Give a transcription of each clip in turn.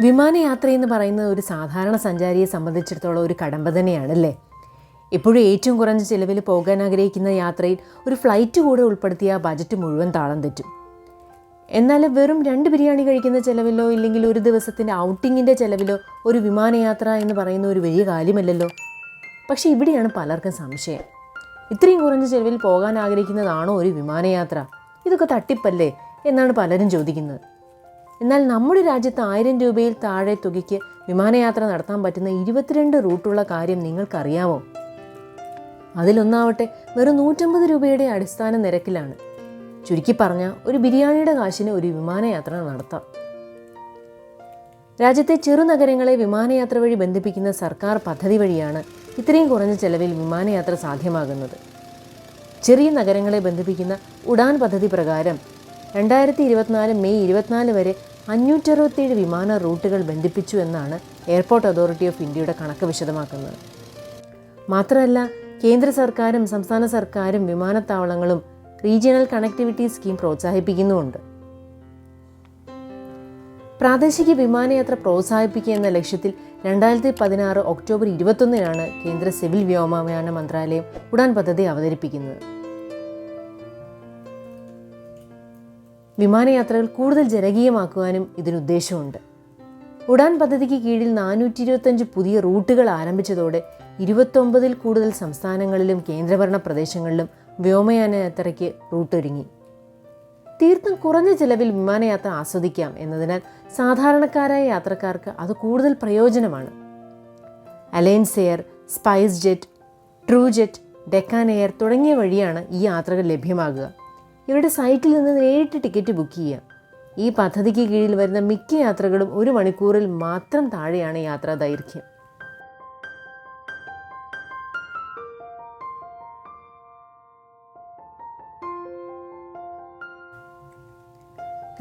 വിമാനയാത്ര എന്ന് പറയുന്നത് ഒരു സാധാരണ സഞ്ചാരിയെ സംബന്ധിച്ചിടത്തോളം ഒരു കടമ്പ തന്നെയാണ് അല്ലേ? എപ്പോഴും ഏറ്റവും കുറഞ്ഞ ചിലവിൽ പോകാൻ ആഗ്രഹിക്കുന്ന യാത്രയിൽ ഒരു ഫ്ലൈറ്റ് കൂടെ ഉൾപ്പെടുത്തിയ ബജറ്റ് മുഴുവൻ താളം തെറ്റും. എന്നാൽ വെറും രണ്ട് ബിരിയാണി കഴിക്കുന്ന ചിലവിലോ ഇല്ലെങ്കിൽ ഒരു ദിവസത്തിന്റെ ഔട്ടിങ്ങിന്റെ ചിലവിലോ ഒരു വിമാനയാത്ര എന്ന് പറയുന്ന ഒരു വലിയ കാര്യമല്ലല്ലോ. പക്ഷേ ഇവിടെയാണ് പലർക്കും സംശയം. ഇത്രയും കുറഞ്ഞ ചിലവിൽ പോകാൻ ആഗ്രഹിക്കുന്നതാണോ ഒരു വിമാനയാത്ര? ഇതൊക്കെ തട്ടിപ്പല്ലേ? എന്നാണ് പലരും ചോദിക്കുന്നത്. എന്നാൽ നമ്മുടെ രാജ്യത്ത് ആയിരം രൂപയിൽ താഴെ തുകയ്ക്ക് വിമാനയാത്ര നടത്താൻ പറ്റുന്ന ഇരുപത്തിരണ്ട് റൂട്ടുള്ള കാര്യം നിങ്ങൾക്കറിയാമോ? അതിലൊന്നാവട്ടെ വെറും നൂറ്റമ്പത് രൂപയുടെ അടിസ്ഥാന നിരക്കിലാണ്. ചുരുക്കി പറഞ്ഞാൽ ഒരു ബിരിയാണിയുടെ കാശിന് ഒരു വിമാനയാത്ര നടത്താം. രാജ്യത്തെ ചെറുനഗരങ്ങളെ വിമാനയാത്ര വഴി ബന്ധിപ്പിക്കുന്ന സർക്കാർ പദ്ധതി വഴിയാണ് ഇത്രയും കുറഞ്ഞ ചെലവിൽ വിമാനയാത്ര സാധ്യമാകുന്നത്. ചെറിയ നഗരങ്ങളെ ബന്ധിപ്പിക്കുന്ന ഉഡാൻ പദ്ധതി പ്രകാരം രണ്ടായിരത്തി ഇരുപത്തിനാല് മെയ് ഇരുപത്തിനാല് വരെ അഞ്ഞൂറ്ററുപത്തിയേഴ് വിമാന റൂട്ടുകൾ ബന്ധിപ്പിച്ചു എന്നാണ് എയർപോർട്ട് അതോറിറ്റി ഓഫ് ഇന്ത്യയുടെ കണക്ക് വിശദമാക്കുന്നത്. മാത്രമല്ല കേന്ദ്ര സർക്കാരും സംസ്ഥാന സർക്കാരും വിമാനത്താവളങ്ങളും റീജിയണൽ കണക്ടിവിറ്റി സ്കീം പ്രോത്സാഹിപ്പിക്കുന്നുമുണ്ട്. പ്രാദേശിക വിമാനയാത്ര പ്രോത്സാഹിപ്പിക്കുക എന്ന ലക്ഷ്യത്തിൽ രണ്ടായിരത്തി പതിനാറ് ഒക്ടോബർ ഇരുപത്തൊന്നിനാണ് കേന്ദ്ര സിവിൽ വ്യോമയാന മന്ത്രാലയം ഉഡാൻ പദ്ധതി അവതരിപ്പിക്കുന്നത്. വിമാനയാത്രകൾ കൂടുതൽ ജനകീയമാക്കുവാനും ഇതിനുദ്ദേശമുണ്ട് ഉഡാൻ പദ്ധതിക്ക് കീഴിൽ നാനൂറ്റി ഇരുപത്തഞ്ച് പുതിയ റൂട്ടുകൾ ആരംഭിച്ചതോടെ ഇരുപത്തൊമ്പതിൽ കൂടുതൽ സംസ്ഥാനങ്ങളിലും കേന്ദ്രഭരണ പ്രദേശങ്ങളിലും വ്യോമയാന യാത്രയ്ക്ക് റൂട്ടൊരുങ്ങി. തീർത്തും കുറഞ്ഞ ചിലവിൽ വിമാനയാത്ര ആസ്വദിക്കാം എന്നതിനാൽ സാധാരണക്കാരായ യാത്രക്കാർക്ക് അത് കൂടുതൽ പ്രയോജനമാണ്. Alliance Air SpiceJet TruJet Deccan Air തുടങ്ങിയ വഴിയാണ് ഈ യാത്രകൾ ലഭ്യമാകുക. ഇവരുടെ സൈറ്റിൽ നിന്ന് നേരിട്ട് ടിക്കറ്റ് ബുക്ക് ചെയ്യാം. ഈ പദ്ധതിക്ക് കീഴിൽ വരുന്ന മിക്ക യാത്രകളും ഒരു മണിക്കൂറിൽ മാത്രം താഴെയാണ് യാത്രാ ദൈർഘ്യം.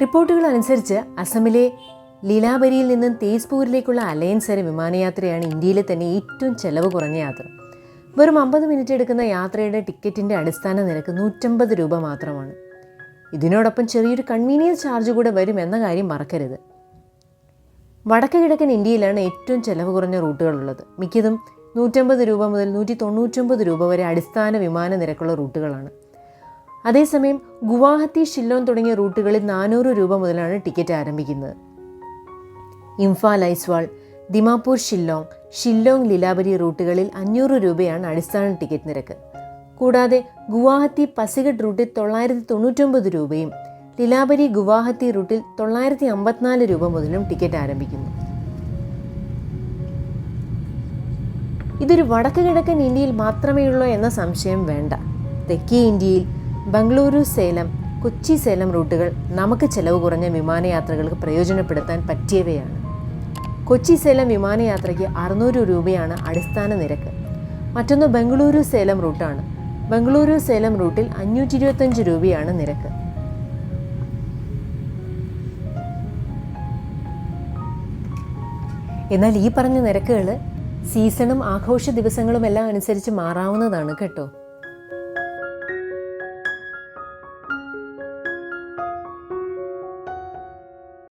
റിപ്പോർട്ടുകൾ അനുസരിച്ച് അസമിലെ ലീലാബരിയിൽ നിന്നും തേസ്പൂരിലേക്കുള്ള അലയൻസ് എയർ വിമാനയാത്രയാണ് ഇന്ത്യയിലെ തന്നെ ഏറ്റവും ചെലവ് കുറഞ്ഞ യാത്ര. വെറും അമ്പത് മിനിറ്റ് എടുക്കുന്ന യാത്രയുടെ ടിക്കറ്റിന്റെ അടിസ്ഥാന നിരക്ക് നൂറ്റമ്പത് രൂപ മാത്രമാണ്. ഇതിനോടൊപ്പം ചെറിയൊരു കൺവീനിയൻസ് ചാർജ് കൂടെ വരും എന്ന കാര്യം മറക്കരുത്. വടക്ക് കിഴക്കൻ ഇന്ത്യയിലാണ് ഏറ്റവും ചെലവ് കുറഞ്ഞ റൂട്ടുകളുള്ളത് മിക്കതും നൂറ്റമ്പത് രൂപ മുതൽ നൂറ്റി തൊണ്ണൂറ്റൊമ്പത് രൂപ വരെ അടിസ്ഥാന വിമാന നിരക്കുള്ള റൂട്ടുകളാണ്. അതേസമയം ഗുവാഹത്തി ഷില്ലോങ് തുടങ്ങിയ റൂട്ടുകളിൽ നാനൂറ് രൂപ മുതലാണ് ടിക്കറ്റ് ആരംഭിക്കുന്നത്. ഇംഫാൽ ഐസ്വാൾ ദിമാപൂർ ഷില്ലോങ് ഷില്ലോങ് ലീലാബരി റൂട്ടുകളിൽ അഞ്ഞൂറ് രൂപയാണ് അടിസ്ഥാന ടിക്കറ്റ് നിരക്ക്. കൂടാതെ ഗുവാഹത്തി പസിഗഡ് റൂട്ടിൽ തൊള്ളായിരത്തി തൊണ്ണൂറ്റൊമ്പത് രൂപയും ലീലാബരി ഗുവാഹത്തി റൂട്ടിൽ തൊള്ളായിരത്തി അമ്പത്തിനാല് രൂപ മുതലും ടിക്കറ്റ് ആരംഭിക്കുന്നു. ഇതൊരു വടക്ക് കിഴക്കൻ ഇന്ത്യയിൽ മാത്രമേ മാത്രമേയുള്ളൂ എന്ന സംശയം വേണ്ട. തെക്കേ ഇന്ത്യയിൽ ബംഗളൂരു സേലം കൊച്ചി സേലം റൂട്ടുകൾ നമുക്ക് ചെലവ് കുറഞ്ഞ വിമാനയാത്രകൾക്ക് പ്രയോജനപ്പെടുത്താൻ പറ്റിയവയാണ്. കൊച്ചി സേലം വിമാനയാത്രയ്ക്ക് അറുന്നൂറ് രൂപയാണ് അടിസ്ഥാന നിരക്ക്. മറ്റൊന്ന് ബംഗളൂരു സേലം റൂട്ടാണ്. ബംഗളൂരു സേലം റൂട്ടിൽ അഞ്ഞൂറ്റി ഇരുപത്തഞ്ച് രൂപയാണ് നിരക്ക്. എന്നാൽ ഈ പറഞ്ഞ നിരക്കുകൾ സീസണും ആഘോഷ ദിവസങ്ങളുമെല്ലാം അനുസരിച്ച് മാറാവുന്നതാണ് കേട്ടോ.